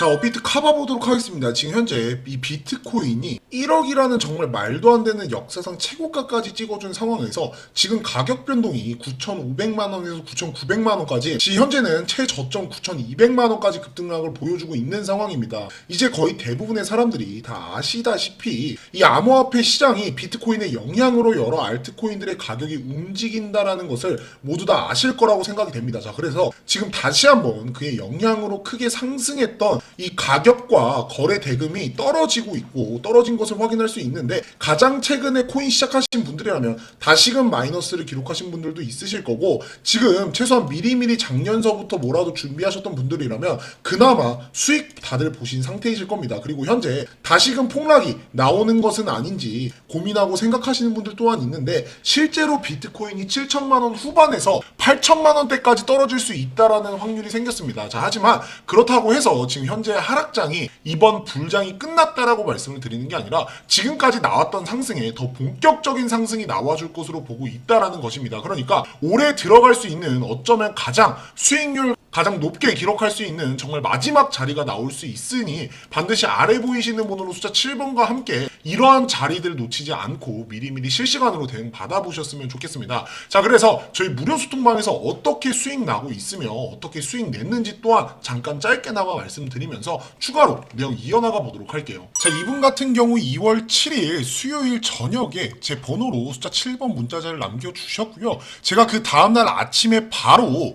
자, 업비트 카바 보도록 하겠습니다. 지금 현재 이 비트코인이 1억이라는 정말 말도 안 되는 역사상 최고가까지 찍어준 상황에서 지금 가격 변동이 9,500만 원에서 9,900만 원까지 지금 현재는 최저점 9,200만 원까지 급등락을 보여주고 있는 상황입니다. 이제 거의 대부분의 사람들이 다 아시다시피 이 암호화폐 시장이 비트코인의 영향으로 여러 알트코인들의 가격이 움직인다라는 것을 모두 다 아실 거라고 생각이 됩니다. 자, 그래서 지금 다시 한번 그의 영향으로 크게 상승했던 이 가격과 거래 대금이 떨어지고 있고 떨어진 것을 확인할 수 있는데 가장 최근에 코인 시작하신 분들이라면 다시금 마이너스를 기록하신 분들도 있으실 거고 지금 최소한 미리미리 작년서부터 뭐라도 준비하셨던 분들이라면 그나마 수익 다들 보신 상태이실 겁니다. 그리고 현재 다시금 폭락이 나오는 것은 아닌지 고민하고 생각하시는 분들 또한 있는데 실제로 비트코인이 7천만 원 후반에서 8천만 원대까지 떨어질 수 있다라는 확률이 생겼습니다. 자, 하지만 그렇다고 해서 지금 현재 하락장이 이번 불장이 끝났다라고 말씀을 드리는 게 아니라 지금까지 나왔던 상승에 더 본격적인 상승이 나와줄 것으로 보고 있다라는 것입니다. 그러니까 올해 들어갈 수 있는 어쩌면 가장 수익률 가장 높게 기록할 수 있는 정말 마지막 자리가 나올 수 있으니 반드시 아래 보이시는 번호로 숫자 7번과 함께 이러한 자리들 놓치지 않고 미리미리 실시간으로 대응 받아보셨으면 좋겠습니다. 자, 그래서 저희 무료 소통방에서 어떻게 수익 나고 있으며 어떻게 수익 냈는지 또한 잠깐 짧게나마 말씀드리면서 추가로 내용 이어나가 보도록 할게요. 자, 이분 같은 경우 2월 7일 수요일 저녁에 제 번호로 숫자 7번 문자자를 남겨주셨고요. 제가 그 다음날 아침에 바로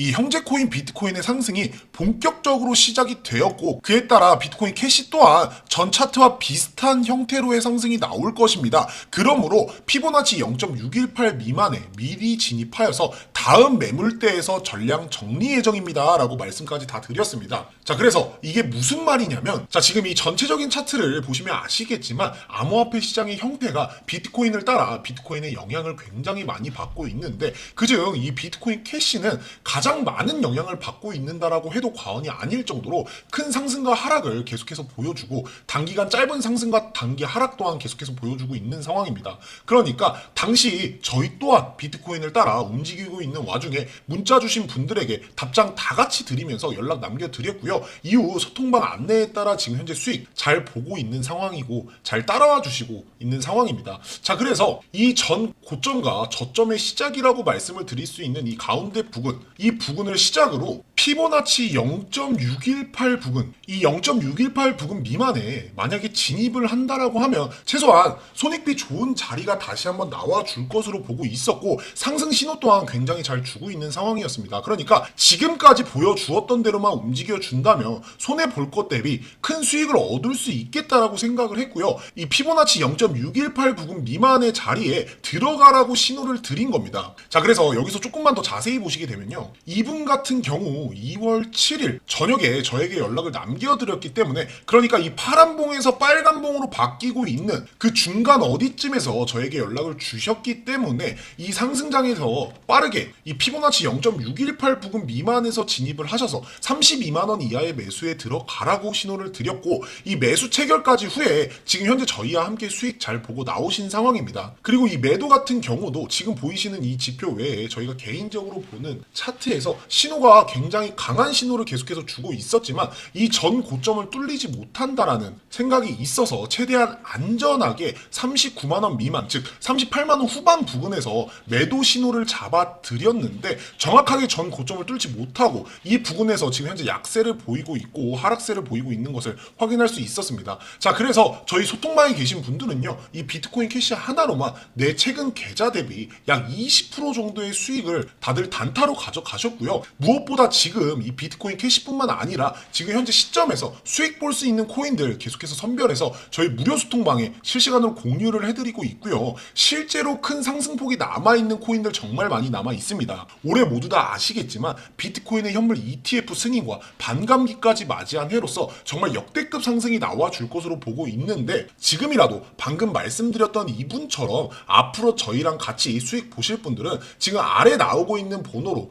이 형제 코인 비트코인의 상승이 본격적으로 시작이 되었고 그에 따라 비트코인 캐시 또한 전 차트와 비슷한 형태로의 상승이 나올 것입니다. 그러므로 피보나치 0.618 미만에 미리 진입하여서 다음 매물대에서 전량 정리 예정입니다. 라고 말씀까지 다 드렸습니다. 자, 그래서 이게 무슨 말이냐면 자, 지금 이 전체적인 차트를 보시면 아시겠지만 암호화폐 시장의 형태가 비트코인을 따라 비트코인의 영향을 굉장히 많이 받고 있는데 그중 이 비트코인 캐시는 가장 많은 영향을 받고 있는다라고 해도 과언이 아닐 정도로 큰 상승과 하락을 계속해서 보여주고 단기간 짧은 상승과 단기 하락 또한 계속해서 보여주고 있는 상황입니다. 그러니까 당시 저희 또한 비트코인을 따라 움직이고 있는 와중에 문자 주신 분들에게 답장 다 같이 드리면서 연락 남겨드렸고요. 이후 소통방 안내에 따라 지금 현재 수익 잘 보고 있는 상황이고 잘 따라와 주시고 있는 상황입니다. 자, 그래서 이 전 고점과 저점의 시작이라고 말씀을 드릴 수 있는 이 가운데 부근, 이 부근을 시작으로 피보나치 0.618 부근, 이 0.618 부근 미만에 만약에 진입을 한다라고 하면 최소한 손익비 좋은 자리가 다시 한번 나와 줄 것으로 보고 있었고 상승 신호 또한 굉장히 잘 주고 있는 상황이었습니다. 그러니까 지금까지 보여주었던 대로만 움직여 준다면 손해 볼 것 대비 큰 수익을 얻을 수 있겠다라고 생각을 했고요. 이 피보나치 0.618 부근 미만의 자리에 들어가라고 신호를 드린 겁니다. 자, 그래서 여기서 조금만 더 자세히 보시게 되면요. 이분 같은 경우 2월 7일 저녁에 저에게 연락을 남겨드렸기 때문에 그러니까 이 파란 봉에서 빨간 봉으로 바뀌고 있는 그 중간 어디쯤에서 저에게 연락을 주셨기 때문에 이 상승장에서 빠르게 이 피보나치 0.618 부근 미만에서 진입을 하셔서 32만 원 이하의 매수에 들어가라고 신호를 드렸고 이 매수 체결까지 후에 지금 현재 저희와 함께 수익 잘 보고 나오신 상황입니다. 그리고 이 매도 같은 경우도 지금 보이시는 이 지표 외에 저희가 개인적으로 보는 차트에서 신호가 굉장히 강한 신호를 계속해서 주고 있었지만 이 전 고점을 뚫리지 못한다라는 생각이 있어서 최대한 안전하게 39만 원 미만 즉 38만 원 후반 부근에서 매도 신호를 잡아 드렸는데 정확하게 전 고점을 뚫지 못하고 이 부근에서 지금 현재 약세를 보이고 있고 하락세를 보이고 있는 것을 확인할 수 있었습니다. 자 그래서 저희 소통방에 계신 분들은요 이 비트코인 캐시 하나로만 내 최근 계좌 대비 약 20% 정도의 수익을 다들 단타로 가져가셨고요. 무엇보다 지금 이 비트코인 캐시뿐만 아니라 지금 현재 시점에서 수익 볼 수 있는 코인들 계속해서 선별해서 저희 무료 소통방에 실시간으로 공유를 해드리고 있고요. 실제로 큰 상승폭이 남아있는 코인들 정말 많이 남아 있습니다. 있습니다. 올해 모두 다 아시겠지만 비트코인의 현물 ETF 승인과 반감기까지 맞이한 해로서 정말 역대급 상승이 나와줄 것으로 보고 있는데 지금이라도 방금 말씀드렸던 이분처럼 앞으로 저희랑 같이 수익 보실 분들은 지금 아래 나오고 있는 번호로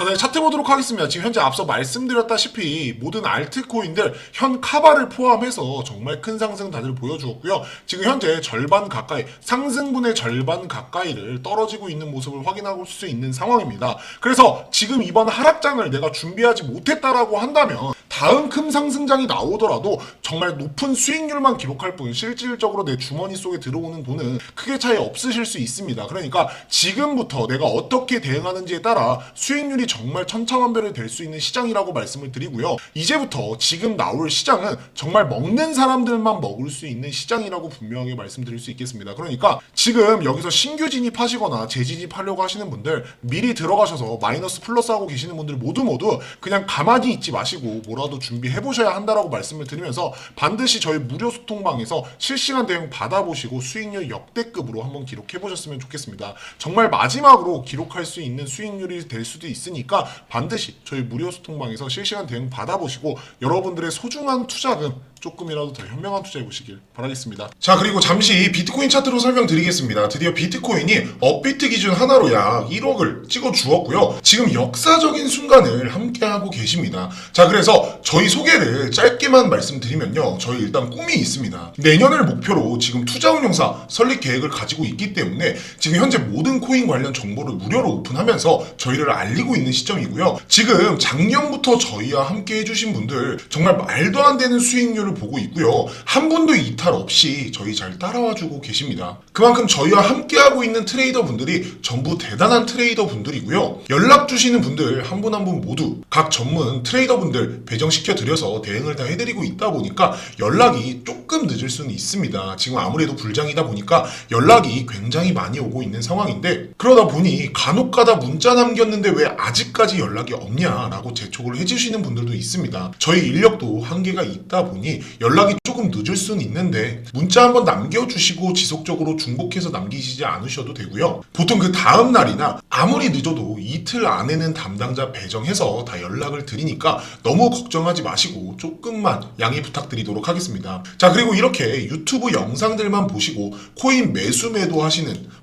자, 네, 차트 보도록 하겠습니다. 지금 현재 앞서 말씀드렸다시피 모든 알트코인들 현 카바를 포함해서 정말 큰 상승 다들 보여주었고요. 지금 현재 절반 가까이 상승분의 절반 가까이를 떨어지고 있는 모습을 확인하고 수 있는 상황입니다. 그래서 지금 이번 하락장을 내가 준비하지 못했다라고 한다면 다음 큰 상승장이 나오더라도 정말 높은 수익률만 기록할 뿐 실질적으로 내 주머니 속에 들어오는 돈은 크게 차이 없으실 수 있습니다. 그러니까 지금부터 내가 어떻게 대응하는지에 따라 수익률이 정말 천차만별이 될 수 있는 시장이라고 말씀을 드리고요. 이제부터 지금 나올 시장은 정말 먹는 사람들만 먹을 수 있는 시장이라고 분명하게 말씀드릴 수 있겠습니다. 그러니까 지금 여기서 신규 진입하시거나 재진입하려고 하시는 분들 미리 들어가셔서 마이너스 플러스 하고 계시는 분들 모두 모두 그냥 가만히 있지 마시고 뭐라도 준비해 보셔야 한다라고 말씀을 드리면서 반드시 저희 무료 소통방에서 실시간 대응 받아보시고 수익률 역대급으로 한번 기록해 보셨으면 좋겠습니다. 정말 마지막으로 기록할 수 있는 수익률이 될 수도 있으니까 반드시 저희 무료 소통방에서 실시간 대응 받아보시고 여러분들의 소중한 투자금 조금이라도 더 현명한 투자해 보시길 바라겠습니다. 자 그리고 잠시 비트코인 차트로 설명드리겠습니다. 드디어 비트코인이 업비트 기준 하나로 약 1억을 찍어 주었고요. 지금 역사적인 순간을 함께하고 계십니다. 자 그래서 저희 소개를 짧게만 말씀드리면요. 저희 일단 꿈이 있습니다. 내년을 목표로 지금 투자운용사 설립 계획을 가지고 있기 때문에 지금 현재 모든 코인 관련 정보를 무료로 오픈하면서 저희를 알리고 있는 시점이고요. 지금 작년부터 저희와 함께 해주신 분들 정말 말도 안 되는 수익률을 보고 있고요. 한 분도 이탈 없이 저희 잘 따라와 주고 계십니다. 그만큼 저희와 함께하고 있는 트레이더 분들이 전부 대단한 트레이더 분들이고요. 연락 주시는 분들 한분 한 분 모두 각 전문 트레이더 분들 배정시켜 드려서 대응을 다 해드리고 있다 보니까 연락이 조금 늦을 수는 있습니다. 지금 아무래도 불장이다 보니까 연락이 굉장히 많이 오고 있는 상황인데 그러다 보니 간혹 가다 문자 남겼는데 왜 아직까지 연락이 없냐라고 재촉을 해주시는 분들도 있습니다. 저희 인력도 한계가 있다 보니 연락이 조금 늦을 수는 있는데 문자 한번 남겨주시고 지속적으로 중복해서 남기시지 않으셔도 되고요. 보통 그 다음 날이나 아무리 늦어도 이틀 안에는 담당자 배정해서 다 연락을 드리니까 너무 걱정하지 마시고 조금만 양해 부탁드리도록 하겠습니다. 자 그리고 이렇게 유튜브 영상들만 보시고 코인 매수 매도 하시는